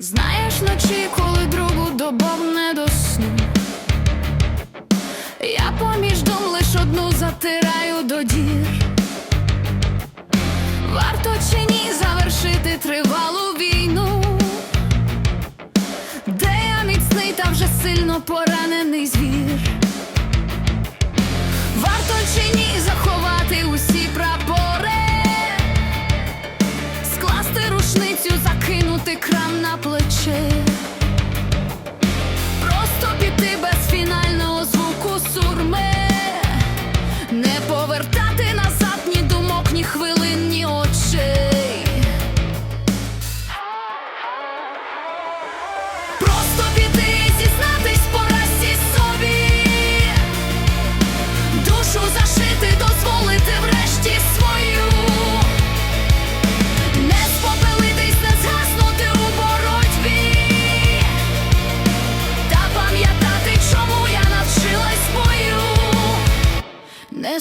Знаєш ночі, коли другу добов не до сну. Я поміж дом лиш одну затираю до дір. Варто чи ні завершити тривалу війну, де я міцний та вже сильно поранений звір.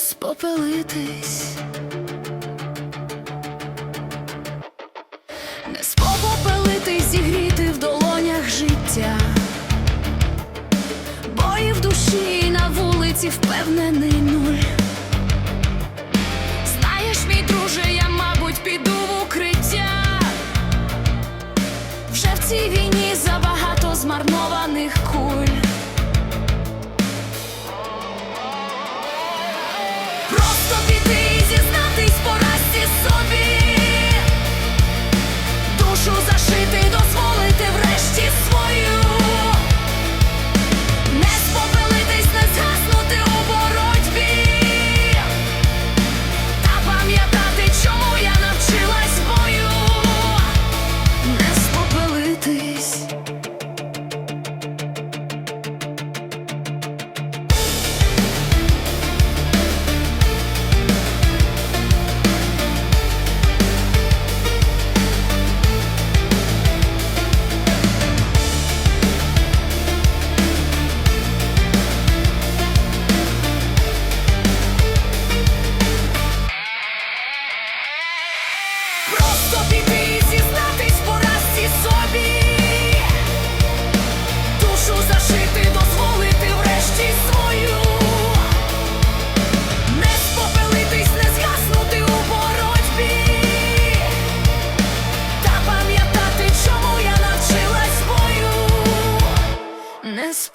Не спопелитись. Не спопопелити, зігріти в долонях життя, бої в душі і на вулиці впевнений нуль. Знаєш, мій друже, я, мабуть, піду в укриття. Вже в цій війні забагато змарнованих куль.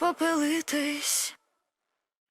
Чому